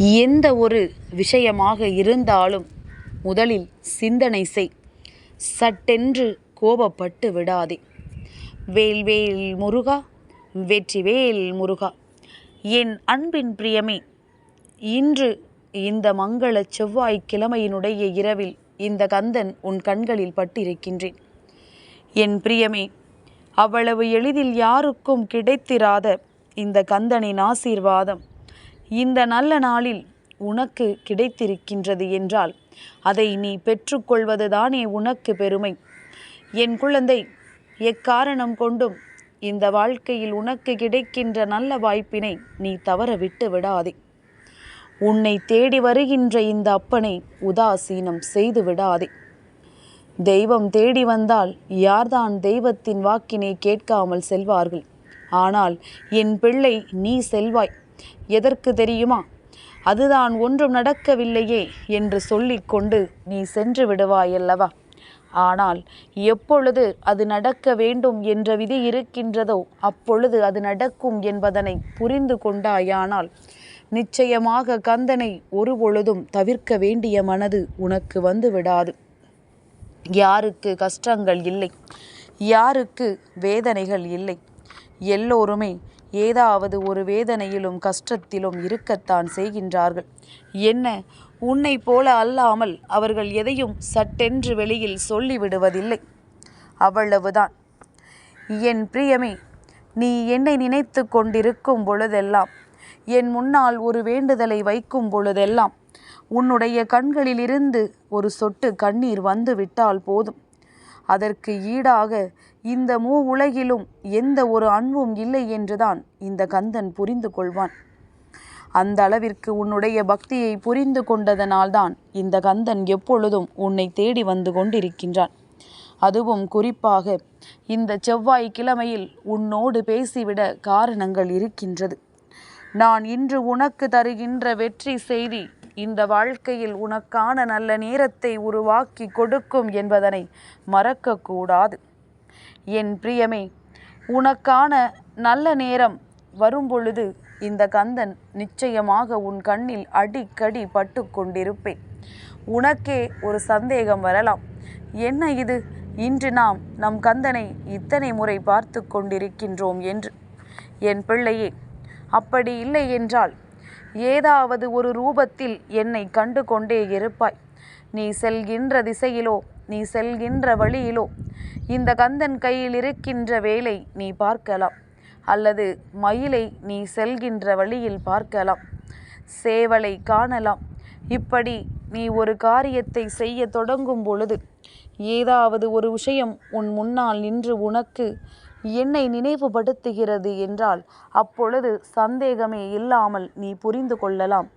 எந்த ஒரு விஷயமாக இருந்தாலும் முதலில் சிந்தனை செய். சட்டென்று கோபப்பட்டு விடாதே. வேல்வேல் முருகா வெற்றிவேல் முருகா. என் அன்பின் பிரியமே இன்று இந்த மங்கள செவ்வாய்க்கிழமையினுடைய இரவில் இந்த கந்தன் உன் கண்களில் பட்டிருக்கின்றேன். என் பிரியமே அவ்வளவு எளிதில் யாருக்கும் கிடைத்திராத இந்த கந்தனின் ஆசீர்வாதம் இந்த நல்ல நாளில் உனக்கு கிடைத்திருக்கின்றது என்றால் அதை நீ பெற்றுக்கொள்வதுதானே உனக்கு பெருமை. என் குழந்தை எக்காரணம் கொண்டும் இந்த வாழ்க்கையில் உனக்கு கிடைக்கின்ற நல்ல வாய்ப்பினை நீ தவற விட்டு விடாதே. உன்னை தேடி வருகின்ற இந்த அப்பனை உதாசீனம் செய்து விடாதே. தெய்வம் தேடி வந்தால் யார்தான் தெய்வத்தின் வாக்கினை கேட்காமல் செல்வார்கள்? ஆனால் என் பிள்ளை நீ செல்வாய். எதற்கு தெரியுமா? அதுதான் ஒன்றும் நடக்கவில்லையே என்று சொல்லிக்கொண்டு நீ சென்று விடுவாயல்லவா? ஆனால் எப்பொழுது அது நடக்க வேண்டும் என்ற விதி இருக்கின்றதோ அப்பொழுது அது நடக்கும் என்பதனை புரிந்து கொண்டாயானால் நிச்சயமாக கந்தனை ஒரு பொழுதும் தவிர்க்க வேண்டிய மனது உனக்கு வந்து விடாது யாருக்கு கஷ்டங்கள் இல்லை யாருக்கு வேதனைகள் இல்லை எல்லோருமே ஏதாவது ஒரு வேதனையிலும் கஷ்டத்திலும் இருக்கத்தான் செய்கின்றார்கள். என்ன? உன்னை போல அல்லாமல் அவர்கள் எதையும் சட்டென்று வெளியில் சொல்லிவிடுவதில்லை. அவ்வளவுதான். என் பிரியமே நீ என்னை நினைத்து கொண்டிருக்கும் பொழுதெல்லாம் என் முன்னால் ஒரு வேண்டுதலை வைக்கும் பொழுதெல்லாம் உன்னுடைய கண்களிலிருந்து ஒரு சொட்டு கண்ணீர் வந்து விட்டால் போதும். அதற்கு ஈடாக இந்த மூ உலகிலும் எந்த ஒரு அன்பும் இல்லை என்றுதான் இந்த கந்தன் புரிந்து கொள்வான். அந்த அளவிற்கு உன்னுடைய பக்தியை புரிந்து கொண்டதனால்தான் இந்த கந்தன் எப்பொழுதும் உன்னை தேடி வந்து கொண்டிருக்கின்றான். அதுவும் குறிப்பாக இந்த செவ்வாய் கிழமையில் உன்னோடு பேசிவிட காரணங்கள் இருக்கின்றது. நான் இன்று உனக்கு தருகின்ற வெற்றி செய்தி இந்த வாழ்க்கையில் உனக்கான நல்ல நேரத்தை உருவாக்கி கொடுக்கும் என்பதனை மறக்கக்கூடாது. என் பிரியமே உனக்கான நல்ல நேரம் வரும்பொழுது இந்த கந்தன் நிச்சயமாக உன் கண்ணில் அடிக்கடி பட்டு கொண்டிருப்பேன். உனக்கே ஒரு சந்தேகம் வரலாம். என்ன இது? இன்று நாம் நம் கந்தனை இத்தனை முறை பார்த்து கொண்டிருக்கின்றோம் என்று. என் பிள்ளையே அப்படி இல்லை என்றால் ஏதாவது ஒரு ரூபத்தில் என்னை கண்டு கொண்டே இருப்பாய். நீ செல்கின்ற திசையிலோ நீ செல்கின்ற வழியிலோ. இந்த கந்தன் கையில் இருக்கின்ற வேலை நீ பார்க்கலாம். அல்லது மயிலை நீ செல்கின்ற வழியில் பார்க்கலாம். சேவலை காணலாம். இப்படி நீ ஒரு காரியத்தை செய்ய தொடங்கும் பொழுது ஏதாவது ஒரு விஷயம் உன் முன்னால் நின்று உனக்கு என்னை நினைவுபடுத்துகிறது என்றால் அப்பொழுது சந்தேகமே இல்லாமல் நீ புரிந்து கொள்ளலாம்.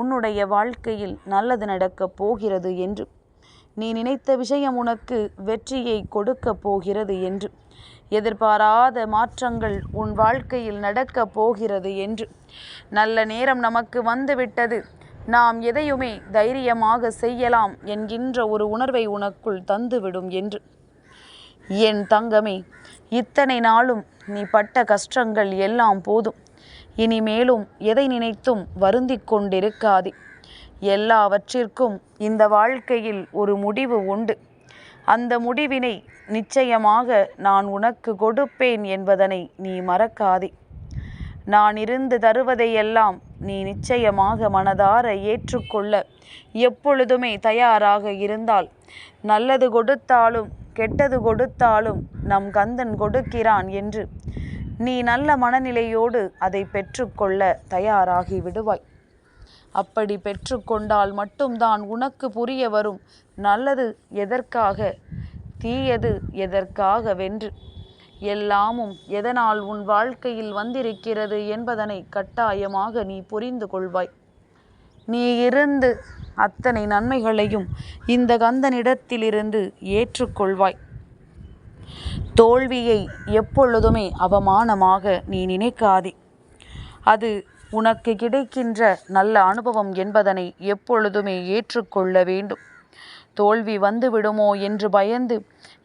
உன்னுடைய வாழ்க்கையில் நல்லது நடக்கப் போகிறது என்று. நீ நினைத்த விஷயம் உனக்கு வெற்றியை கொடுக்கப் போகிறது என்று. எதிர்பாராத மாற்றங்கள் உன் வாழ்க்கையில் நடக்கப் போகிறது என்று. நல்ல நேரம் நமக்கு வந்துவிட்டது. நாம் எதையுமே தைரியமாக செய்யலாம் என்கின்ற ஒரு உணர்வை உனக்குள் தந்துவிடும் என்று. என் தங்கமே இத்தனை நாளும் நீ பட்ட கஷ்டங்கள் எல்லாம் போதும். இனிமேலும் எதை நினைத்தும் வருந்திக் கொண்டிருக்காதே. எல்லாவற்றிற்கும் இந்த வாழ்க்கையில் ஒரு முடிவு உண்டு. அந்த முடிவினை நிச்சயமாக நான் உனக்கு கொடுப்பேன் என்பதனை நீ மறக்காதே. நான் இருந்து தருவதையெல்லாம் நீ நிச்சயமாக மனதார ஏற்றுக்கொள்ள எப்பொழுதுமே தயாராக இருந்தால் நல்லது கொடுத்தாலும் கெட்டது கொடுத்தாலும் நம் கந்தன் கொடுக்கிறான் என்று நீ நல்ல மனநிலையோடு அதை பெற்றுக்கொள்ள தயாராகி விடுவாய். அப்படி பெற்றுக்கொண்டால் மட்டும்தான் உனக்கு புரிய வரும். நல்லது எதற்காக? தீயது எதற்காக வென்று? எல்லாமும் எதனால் உன் வாழ்க்கையில் வந்திருக்கிறது என்பதனை கட்டாயமாக நீ புரிந்து கொள்வாய். நீ இருந்து அத்தனை நன்மைகளையும் இந்த கந்தனிடத்திலிருந்து ஏற்றுக்கொள்வாய். தோல்வியை எப்பொழுதுமே அவமானமாக நீ நினைக்காதே. அது உனக்கு கிடைக்கின்ற நல்ல அனுபவம் என்பதனை எப்பொழுதுமே ஏற்றுக்கொள்ள வேண்டும். தோல்வி வந்து விடுமோ என்று பயந்து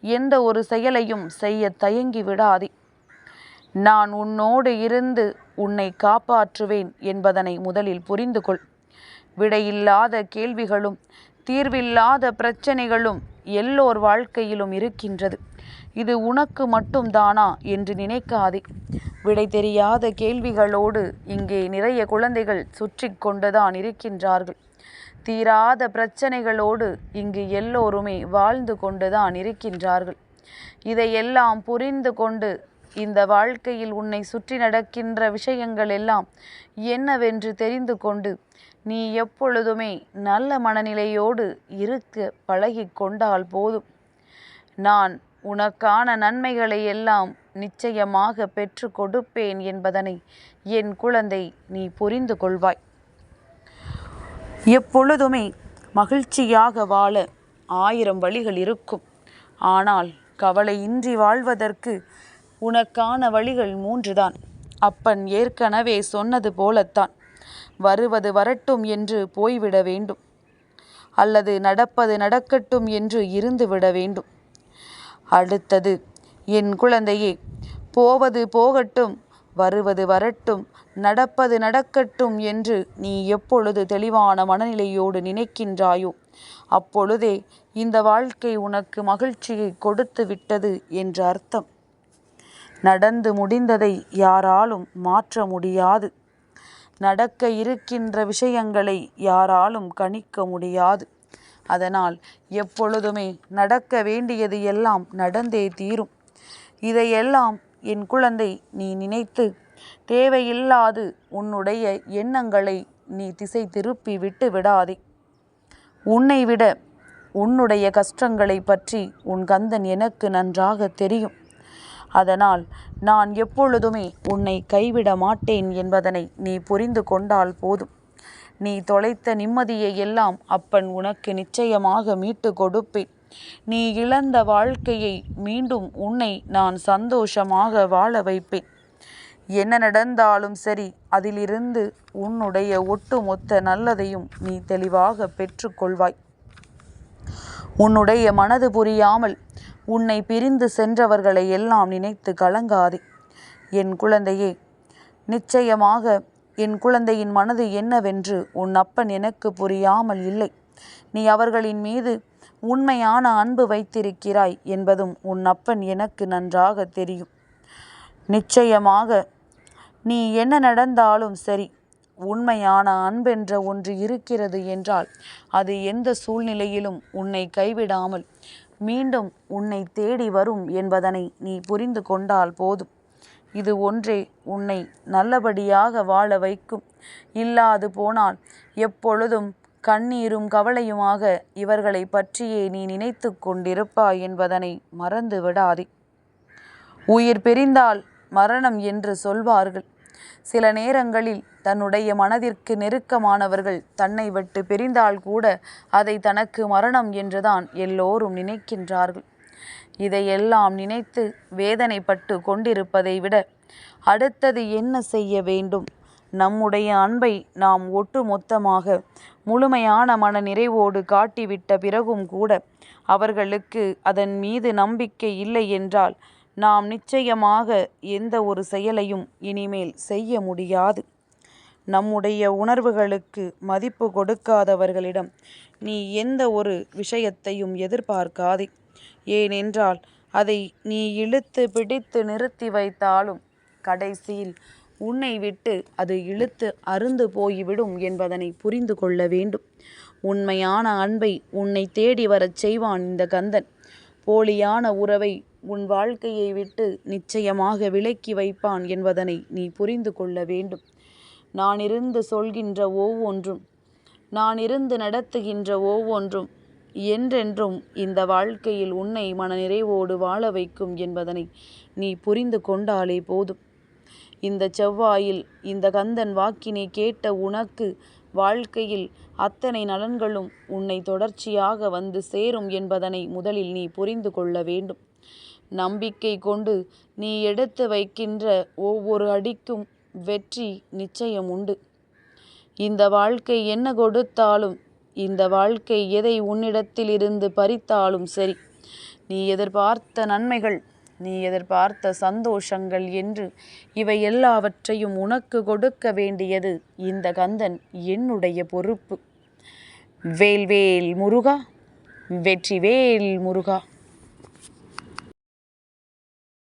எந்த ஒரு செயலையும் செய்ய தயங்கி விடாதே. நான் உன்னோடு இருந்து உன்னை காப்பாற்றுவேன் என்பதனை முதலில் புரிந்து கொள் விடையில்லாத கேள்விகளும் தீர்வில்லாத பிரச்சனைகளும் எல்லோர் வாழ்க்கையிலும் இருக்கின்றது. இது உனக்கு மட்டும்தானா என்று நினைக்காதே. விடை தெரியாத கேள்விகளோடு இங்கே நிறைய குழந்தைகள் சுற்றி கொண்டுதான் இருக்கின்றார்கள். தீராத பிரச்சனைகளோடு இங்கு எல்லோருமே வாழ்ந்து கொண்டுதான் இருக்கின்றார்கள். இதையெல்லாம் புரிந்து கொண்டு இந்த வாழ்க்கையில் உன்னை சுற்றி நடக்கின்ற விஷயங்கள் எல்லாம் என்னவென்று தெரிந்து கொண்டு நீ எப்பொழுதுமே நல்ல மனநிலையோடு இருக்க பழகி கொண்டால் போதும். நான் உனக்கான நன்மைகளை எல்லாம் நிச்சயமாக பெற்று கொடுப்பேன் என்பதனை என் குழந்தை நீ புரிந்து கொள்வாய். எப்பொழுதுமே மகிழ்ச்சியாக வாழ ஆயிரம் வழிகள் இருக்கும். ஆனால் கவலையின்றி வாழ்வதற்கு உனக்கான வழிகள் மூன்றுதான். அப்பன் ஏற்கனவே சொன்னது போலத்தான். வருவது வரட்டும் என்று போய்விட வேண்டும். அல்லது நடப்பது நடக்கட்டும் என்று இருந்துவிட வேண்டும். அடுத்தது என் குழந்தையே போவது போகட்டும் வருவது வரட்டும் நடப்பது நடக்கட்டும் என்று நீ எப்பொழுது தெளிவான மனநிலையோடு நினைக்கின்றாயோ அப்பொழுதே இந்த வாழ்க்கை உனக்கு மகிழ்ச்சியை கொடுத்து விட்டது என்ற அர்த்தம். நடந்து முடிந்ததை யாராலும் மாற்ற முடியாது. நடக்க இருக்கின்ற விஷயங்களை யாராலும் கணிக்க முடியாது. அதனால் எப்பொழுதுமே நடக்க வேண்டியது எல்லாம் நடந்தே தீரும். இதையெல்லாம் என் குழந்தை நீ நினைத்து தேவையில்லாது உன்னுடைய எண்ணங்களை நீ திசை திருப்பி விட்டு விடாதே. உன்னை விட உன்னுடைய கஷ்டங்களை பற்றி உன் கந்தன் எனக்கு நன்றாக தெரியும். அதனால் நான் எப்பொழுதுமே உன்னை கைவிட மாட்டேன் என்பதனை நீ புரிந்து கொண்டால் போதும். நீ தொலைத்த நிம்மதியை எல்லாம் அப்பன் உனக்கு நிச்சயமாக மீட்டு கொடுப்பேன். நீ இழந்த வாழ்க்கையை மீண்டும் உன்னை நான் சந்தோஷமாக வாழ வைப்பேன். என்ன நடந்தாலும் சரி அதிலிருந்து உன்னுடைய ஒட்டுமொத்த நல்லதையும் நீ தெளிவாக பெற்றுக்கொள்வாய் உன்னுடைய மனது புரியாமல் உன்னை பிரிந்து சென்றவர்களை எல்லாம் நினைத்து கலங்காதே. என் குழந்தையே நிச்சயமாக என் குழந்தையின் மனது என்னவென்று உன் அப்பன் எனக்கு புரியாமல் இல்லை. நீ அவர்களின் மீது உண்மையான அன்பு வைத்திருக்கிறாய் என்பதும் உன் அப்பன் எனக்கு நன்றாக தெரியும். நிச்சயமாக நீ என்ன நடந்தாலும் சரி உண்மையான அன்பென்ற ஒன்று இருக்கிறது என்றால் அது எந்த சூழ்நிலையிலும் உன்னை கைவிடாமல் மீண்டும் உன்னை தேடி வரும் என்பதனை நீ புரிந்து கொண்டால் போதும். இது ஒன்றே உன்னை நல்லபடியாக வாழ வைக்கும். இல்லாது போனால் எப்பொழுதும் கண்ணீரும் கவலையுமாக இவர்களை பற்றியே நீ நினைத்து கொண்டிருப்பாய் என்பதனை மறந்து விடாதே உயிர் பிரிந்தால் மரணம் என்று சொல்வார்கள். சில நேரங்களில் தன்னுடைய மனதிற்கு நெருக்கமானவர்கள் தன்னை விட்டு பிரிந்தால் கூட அதை தனக்கு மரணம் என்றுதான் எல்லோரும் நினைக்கின்றார்கள். இதையெல்லாம் நினைத்து வேதனைப்பட்டு கொண்டிருப்பதை விட அடுத்தது என்ன செய்ய வேண்டும்? நம்முடைய அன்பை நாம் ஒட்டு மொத்தமாக முழுமையான மன நிறைவோடு காட்டிவிட்ட பிறகும் கூட அவர்களுக்கு அதன் மீது நம்பிக்கை இல்லை என்றால் நாம் நிச்சயமாக எந்த ஒரு செயலையும் இனிமேல் செய்ய முடியாது. நம்முடைய உணர்வுகளுக்கு மதிப்பு கொடுக்காதவர்களிடம் நீ எந்த ஒரு விஷயத்தையும் எதிர்பார்க்காதே. ஏனென்றால் அதை நீ இழுத்து பிடித்து நிறுத்தி வைத்தாலும் கடைசியில் உன்னை விட்டு அது இழுத்து அருந்து போய்விடும் என்பதனை புரிந்து கொள்ள வேண்டும். உண்மையான அன்பை உன்னை தேடி வரச் செய்வான் இந்த கந்தன். போலியான உறவை உன் வாழ்க்கையை விட்டு நிச்சயமாக விலக்கி வைப்பான் என்பதனை நீ புரிந்து கொள்ள வேண்டும். நான் இருந்து சொல்கின்ற ஒவ்வொன்றும் நான் இருந்து நடத்துகின்ற ஒவ்வொன்றும் என்றென்றும் இந்த வாழ்க்கையில் உன்னை மனநிறைவோடு வாழ வைக்கும் என்பதனை நீ புரிந்து கொண்டாலே போதும். இந்த செவ்வாயில் இந்த கந்தன் வாக்கினை கேட்ட உனக்கு வாழ்க்கையில் அத்தனை நலன்களும் உன்னை தொடர்ச்சியாக வந்து சேரும் என்பதனை முதலில் நீ புரிந்து கொள்ள வேண்டும். நம்பிக்கை கொண்டு நீ எடுத்து வைக்கின்ற ஒவ்வொரு அடிக்கும் வெற்றி நிச்சயம் உண்டு. இந்த வாழ்க்கை என்ன கொடுத்தாலும் இந்த வாழ்க்கை எதை உன்னிடத்தில் இருந்து பறித்தாலும் சரி. நீ எதிர்பார்த்த நன்மைகள் நீ எதிர்பார்த்த சந்தோஷங்கள் என்று இவை எல்லாவற்றையும் உனக்கு கொடுக்க வேண்டியது இந்த கந்தன் என்னுடைய பொறுப்பு. வேல்வேல் முருகா வெற்றி வேல் முருகா.